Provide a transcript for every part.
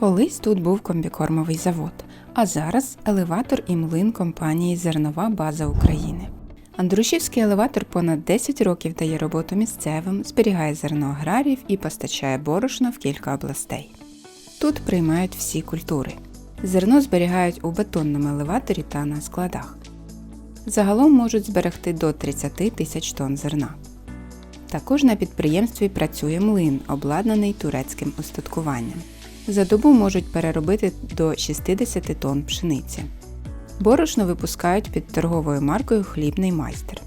Колись тут був комбікормовий завод, а зараз елеватор і млин компанії Зернова база України. Андрушівський елеватор понад 10 років дає роботу місцевим, зберігає зерно аграріїв і постачає борошно в кілька областей. Тут приймають всі культури. Зерно зберігають у бетонному елеваторі та на складах. Загалом можуть зберегти до 30 тисяч тонн зерна. Також на підприємстві працює млин, обладнаний турецьким устаткуванням. За добу можуть переробити до 60 тонн пшениці. Борошно випускають під торговою маркою Хлібний майстер.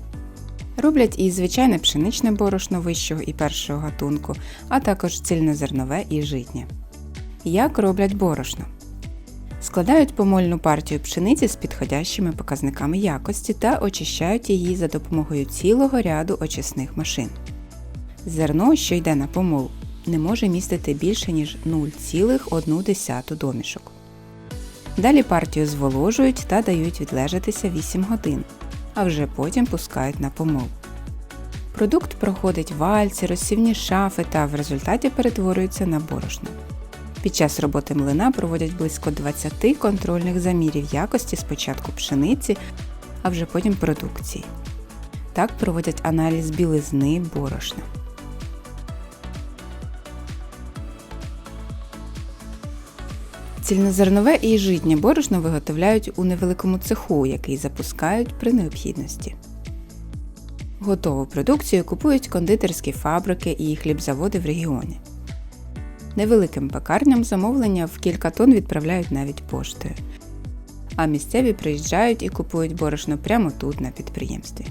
Роблять і звичайне пшеничне борошно вищого і першого гатунку, а також цільнозернове і житнє. Як роблять борошно? Складають помольну партію пшениці з підходящими показниками якості та очищають її за допомогою цілого ряду очисних машин. Зерно, що йде на помол, не може містити більше ніж 0,1 домішок. Далі партію зволожують та дають відлежатися 8 годин, а вже потім пускають на помол. Продукт проходить вальці, розсівні шафи та в результаті перетворюється на борошно. Під час роботи млина проводять близько 20 контрольних замірів якості спочатку пшениці, а вже потім продукції. Так проводять аналіз білизни борошна. Цільнозернове і житнє борошно виготовляють у невеликому цеху, який запускають при необхідності. Готову продукцію купують кондитерські фабрики і хлібзаводи в регіоні. Невеликим пекарням замовлення в кілька тонн відправляють навіть поштою. А місцеві приїжджають і купують борошно прямо тут на підприємстві.